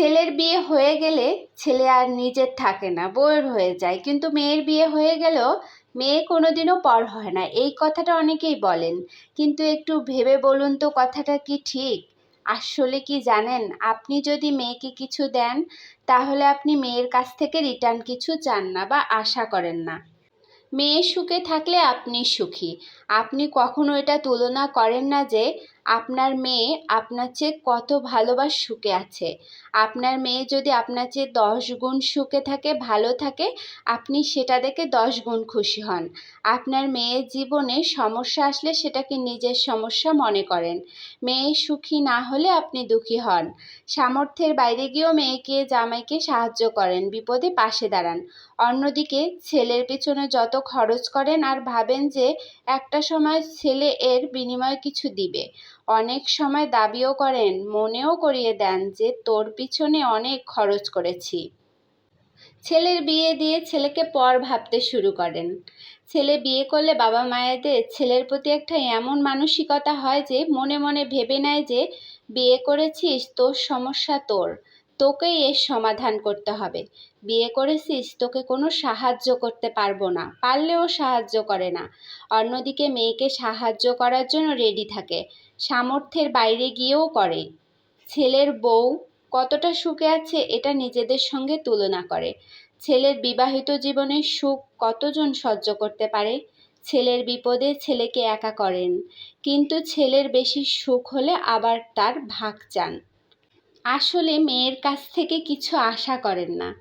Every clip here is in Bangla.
ছেলের বিয়ে হয়ে গেলে ছেলে আর নিজের থাকে না বউয়ের হয়ে যায়। কিন্তু মেয়ের বিয়ে হয়ে গেলেও মেয়ে কোনোদিনও পর হয় না, এই কথাটা অনেকেই বলেন। কিন্তু একটু ভেবে বলুন তো, কথাটা কি ঠিক? আসলে কি জানেন? আপনি যদি মেয়েকে কিছু দেন, তাহলে আপনি মেয়ের কাছ থেকে রিটার্ন কিছু চান না বা আশা করেন না। মেয়ে সুখে থাকলে আপনি সুখী। আপনি কখনো এটা তুলনা করেন না যে আপনার মেয়ে আপনার চেয়ে কত ভালোবাস সুখে আছে? আপনার মেয়ে যদি আপনার চেয়ে দশ গুণ সুখে থাকে, ভালো থাকে, আপনি সেটা দেখে দশ গুণ খুশি হন। আপনার মেয়ের জীবনে সমস্যা আসলে সেটাকে নিজের সমস্যা মনে করেন। মেয়ে সুখী না হলে আপনি দুঃখী হন। সামর্থ্যের বাইরে গিয়েও মেয়েকে, জামাইকে সাহায্য করেন, বিপদে পাশে দাঁড়ান। অন্যদিকে ছেলের পেছনে যত খরচ করেন আর ভাবেন যে একটা সময় ছেলে এর বিনিময়ে কিছু দিবে। অনেক সময় দাবিও করেন, মনেও করিয়ে দেন যে তোর পিছনে অনেক খরচ করেছি। ছেলের বিয়ে দিয়ে ছেলেকে পর ভাবতে শুরু করেন। ছেলে বিয়ে করলে বাবা মায়েদের ছেলের প্রতি একটা এমন মানসিকতা হয় যে মনে মনে ভেবে নেয় যে, বিয়ে করেছিস, তোর সমস্যা তোর। তোকেই এর সমাধান করতে হবে। বিয়ে করেছিস, তোকে কোনো সাহায্য করতে পারব না, পারলেও সাহায্য করে না। অন্যদিকে মেয়েকে সাহায্য করার জন্য রেডি থাকে, সামর্থ্যের বাইরে গিয়েও করে। ছেলের বউ কতটা সুখে আছে এটা নিজেদের সঙ্গে তুলনা করে। ছেলের বিবাহিত জীবনের সুখ কতজন সহ্য করতে পারে? ছেলের বিপদে ছেলেকে একা করেন, কিন্তু ছেলের বেশি সুখ হলে আবার তার ভাগ চান। আসলে মেয়ের কাছ থেকে কিছু আশা করেন না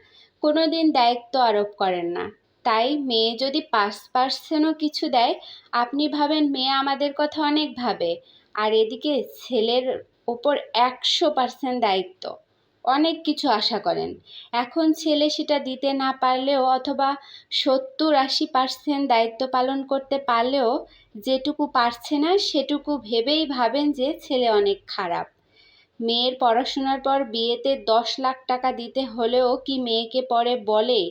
কোনো দিন দায়িত্ব আরোপ করেন না। তাই মেয়ে যদি পাঁচ পার্সেন্টও কিছু দেয়, আপনি ভাবেন মেয়ে আমাদের কথা অনেক ভাবে, আর এদিকে ছেলের ওপর একশো পার্সেন্ট দায়িত্ব। অনেক কিছু আশা করেন। এখন ছেলে সেটা দিতে না পারলেও অথবা সত্তর আশি পার্সেন্ট দায়িত্ব পালন করতে পারলেও যেটুকু পারছে না, সেটুকু ভেবেই ভাবেন যে ছেলে অনেক খারাপ। মেয়ের পড়াশোনার পর বিয়েতে দশ লাখ টাকা দিতে হলেও কি মেয়েকে পরে বলে,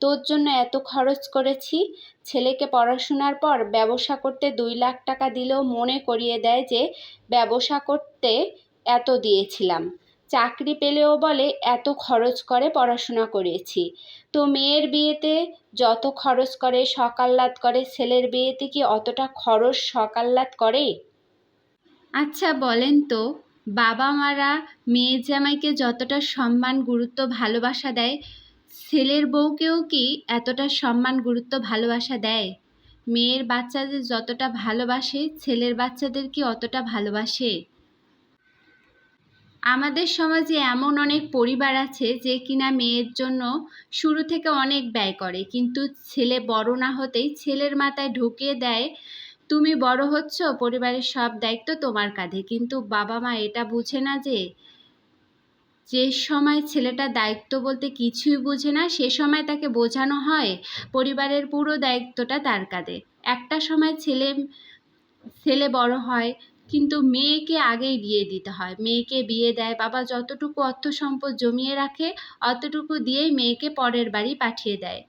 তোর জন্য এত খরচ করেছি? ছেলেকে পড়াশোনার পর ব্যবসা করতে দুই লাখ টাকা দিলেও মনে করিয়ে দেয় যে ব্যবসা করতে এত দিয়েছিলাম। চাকরি পেলেও বলে, এত খরচ করে পড়াশোনা করেছি। তো মেয়ের বিয়েতে যত খরচ করে সকাল্লাদ করে, ছেলের বিয়েতে কি অতটা খরচ সকাল্লাদ করে? আচ্ছা বলেন তো। বাবা মারা মেয়ে জামাইকে যতটা সম্মান, গুরুত্ব, ভালোবাসা দেয়, ছেলের বউকেও কি এতটা সম্মান, গুরুত্ব, ভালোবাসা দেয়? মেয়ের বাচ্চাদের যতটা ভালোবাসে, ছেলের বাচ্চাদের কি অতটা ভালোবাসে? আমাদের সমাজে এমন অনেক পরিবার আছে যে কিনা মেয়ের জন্য শুরু থেকে অনেক ব্যয় করে, কিন্তু ছেলে বড় না হতেই ছেলের মাথায় ঢুকিয়ে দেয় তুমি বড় হচ্ছ, পরিবারের সব দায়িত্ব তোমার কাঁধে। কিন্তু বাবা মা এটা বুঝে না যে যে সময় ছেলেটা দায়িত্ব বলতে কিছুই বুঝে না, সে সময় তাকে বোঝানো হয় পরিবারের পুরো দায়িত্বটা তার কাঁধে। একটা সময় ছেলে ছেলে বড় হয়, কিন্তু মেয়েকে আগেই বিয়ে দিতে হয়। মেয়েকে বিয়ে দেয়, বাবা যতটুকু অর্থ সম্পদ জমিয়ে রাখে, অতটুকু দিয়েই মেয়েকে পরের বাড়ি পাঠিয়ে দেয়।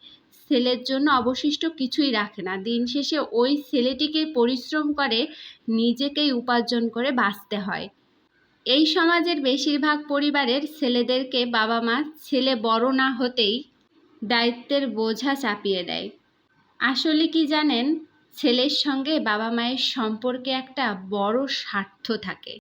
ছেলের জন্য অবশিষ্ট কিছুই রাখে না। দিন শেষে ওই ছেলেটিকে পরিশ্রম করে, নিজেকেই উপার্জন করে বাঁচতে হয়। এই সমাজের বেশিরভাগ পরিবারের ছেলেদেরকে বাবা মা ছেলে বড় না হতেই দায়িত্বের বোঝা চাপিয়ে দেয়। আসলে কি জানেন? ছেলের সঙ্গে বাবা মায়ের সম্পর্কে একটা বড় স্বার্থ থাকে।